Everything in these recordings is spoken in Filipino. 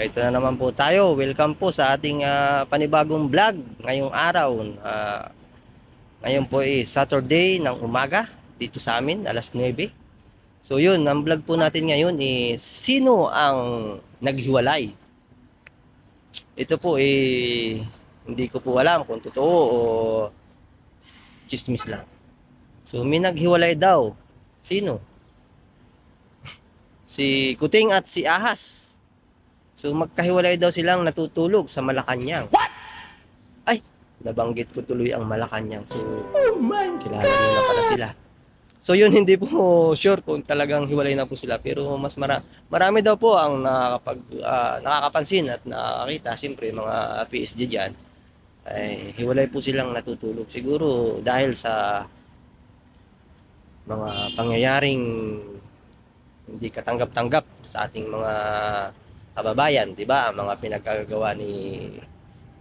ito na naman po tayo. Welcome po sa ating ah, panibagong vlog ngayong araw. Ah, ngayon po is Saturday ng umaga dito sa amin, alas 9. So yun, ang vlog po natin ngayon is sino ang naghiwalay? Ito po eh hindi ko po alam kung totoo o chismis lang. So may naghiwalay daw. Sino? si Kuting at si Ahas. So magkahiwalay daw silang natutulog sa Malacanang. What? Ay, nabanggit ko tuloy ang Malacanang. So kilala niyo na pala sila. So yun hindi po sure kung talagang hiwalay na po sila pero mas mara marami daw po ang nakakapag ah, nakakapansin at nakakita siyempre mga PSG diyan ay hiwalay po silang natutulog siguro dahil sa mga pangyayaring hindi katanggap-tanggap sa ating mga kababayan, 'di ba? Ang mga pinagkagawa ni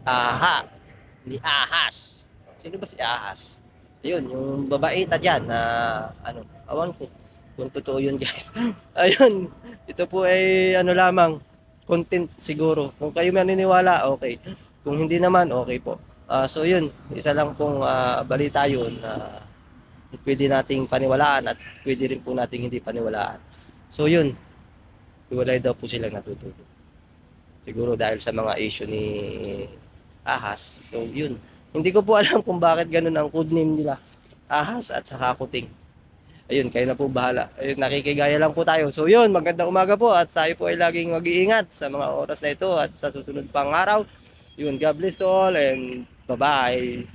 Aha, ni Ahas. Sino ba si Ahas? Ayun, yung babaita diyan na ano, awan ko kung totoo yun, guys. Ayun, ito po ay ano lamang content siguro. Kung kayo maniniwala, okay. Kung hindi naman, okay po. Ah, so yun, isa lang pong ah, balita yun na pwede nating paniwalaan at pwede rin po nating hindi paniwalaan. So yun, hiwalay daw po silang natutulog. Siguro dahil sa mga issue ni Ahas. So yun, hindi ko po alam kung bakit ganun ang code name nila. Ahas at saka Kuting. Ayun, kayo na po bahala. Ayun, nakikigaya lang po tayo. So yun, magandang umaga po at tayo po ay laging mag-iingat sa mga oras na ito at sa susunod pang araw. Yun, God bless to all and bye-bye.